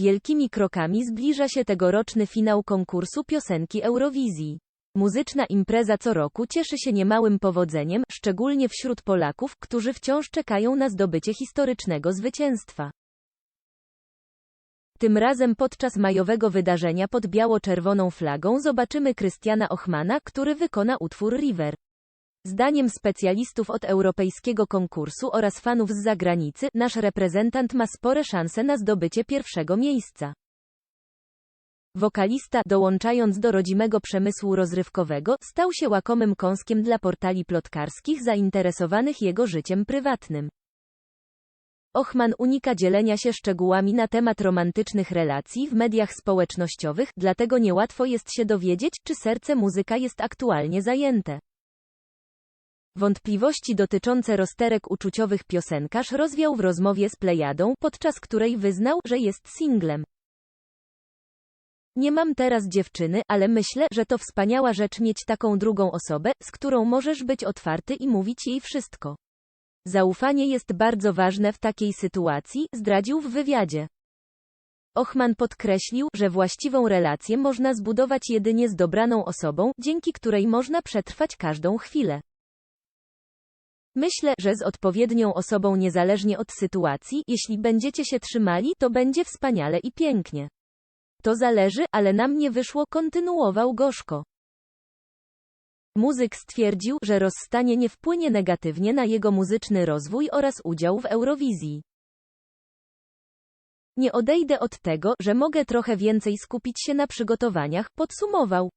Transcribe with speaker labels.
Speaker 1: Wielkimi krokami zbliża się tegoroczny finał konkursu piosenki Eurowizji. Muzyczna impreza co roku cieszy się niemałym powodzeniem, szczególnie wśród Polaków, którzy wciąż czekają na zdobycie historycznego zwycięstwa. Tym razem podczas majowego wydarzenia pod biało-czerwoną flagą zobaczymy Krystiana Ochmana, który wykona utwór River. Zdaniem specjalistów od europejskiego konkursu oraz fanów z zagranicy, nasz reprezentant ma spore szanse na zdobycie pierwszego miejsca. Wokalista, dołączając do rodzimego przemysłu rozrywkowego, stał się łakomym kąskiem dla portali plotkarskich zainteresowanych jego życiem prywatnym. Ochman unika dzielenia się szczegółami na temat romantycznych relacji w mediach społecznościowych, dlatego niełatwo jest się dowiedzieć, czy serce muzyka jest aktualnie zajęte. Wątpliwości dotyczące rozterek uczuciowych piosenkarz rozwiał w rozmowie z Plejadą, podczas której wyznał, że jest singlem. Nie mam teraz dziewczyny, ale myślę, że to wspaniała rzecz mieć taką drugą osobę, z którą możesz być otwarty i mówić jej wszystko. Zaufanie jest bardzo ważne w takiej sytuacji, zdradził w wywiadzie. Ochman podkreślił, że właściwą relację można zbudować jedynie z dobraną osobą, dzięki której można przetrwać każdą chwilę. Myślę, że z odpowiednią osobą niezależnie od sytuacji, jeśli będziecie się trzymali, to będzie wspaniale i pięknie. To zależy, ale nam nie wyszło, kontynuował gorzko. Muzyk stwierdził, że rozstanie nie wpłynie negatywnie na jego muzyczny rozwój oraz udział w Eurowizji. Nie odejdę od tego, że mogę trochę więcej skupić się na przygotowaniach, podsumował.